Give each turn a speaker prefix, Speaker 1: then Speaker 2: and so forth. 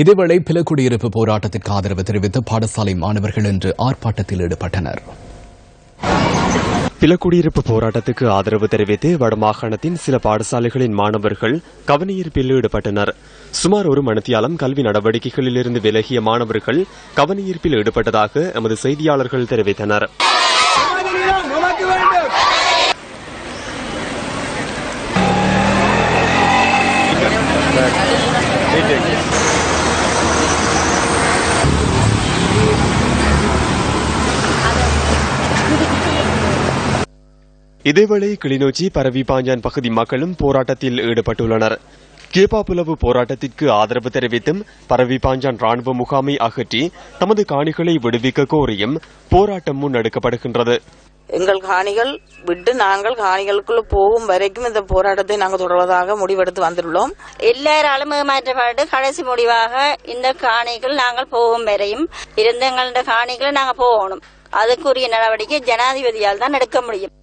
Speaker 1: இதேவேளை பிலக்குடியிருப்பு போராட்டத்திற்கு ஆதரவு தெரிவித்து பாடசாலை மாணவர்கள் இன்று ஆர்ப்பாட்டத்தில் ஈடுபட்டனர்.
Speaker 2: பிலக்குடியிருப்பு போராட்டத்துக்கு ஆதரவு தெரிவித்து வடமாகாணத்தின் சில பாடசாலைகளின் மாணவர்கள் கவனியீர்ப்பில் ஈடுபட்டனர். சுமார் ஒரு மணித்தியாலம் கல்வி நடவடிக்கைகளிலிருந்து விலகிய மாணவர்கள் கவனியீர்ப்பில் ஈடுபட்டதாக எமது செய்தியாளர்கள் தெரிவித்தனர். இதேவேளை கிளிநொச்சி பரவி பாஞ்சான் பகுதி மக்களும் போராட்டத்தில் ஈடுபட்டுள்ளனர். கேப்பாப்புலவு போராட்டத்திற்கு ஆதரவு தெரிவித்தும் பரவி பாஞ்சான் ராணுவ முகாமை அகற்றி தமது காணிகளை விடுவிக்க கோரியும் போராட்டம் முன்னெடுக்கப்படுகின்றது.
Speaker 3: எங்கள் காணிகள் விட்டு நாங்கள் காணிகளுக்குள்ள போகும் வரைக்கும் இந்த போராட்டத்தை நாங்கள் தொடர்வதாக முடிவெடுத்து வந்துள்ளோம்
Speaker 4: எல்லாராலும் ஏமாற்றப்பட்டு கடைசி முடிவாக இந்த காணிகள் நாங்கள் போகும் வரையும் இருந்த எங்களோட காணிகளை நாங்கள் போகணும். அதுக்குரிய நடவடிக்கை ஜனாதிபதியால் தான் எடுக்க முடியும்.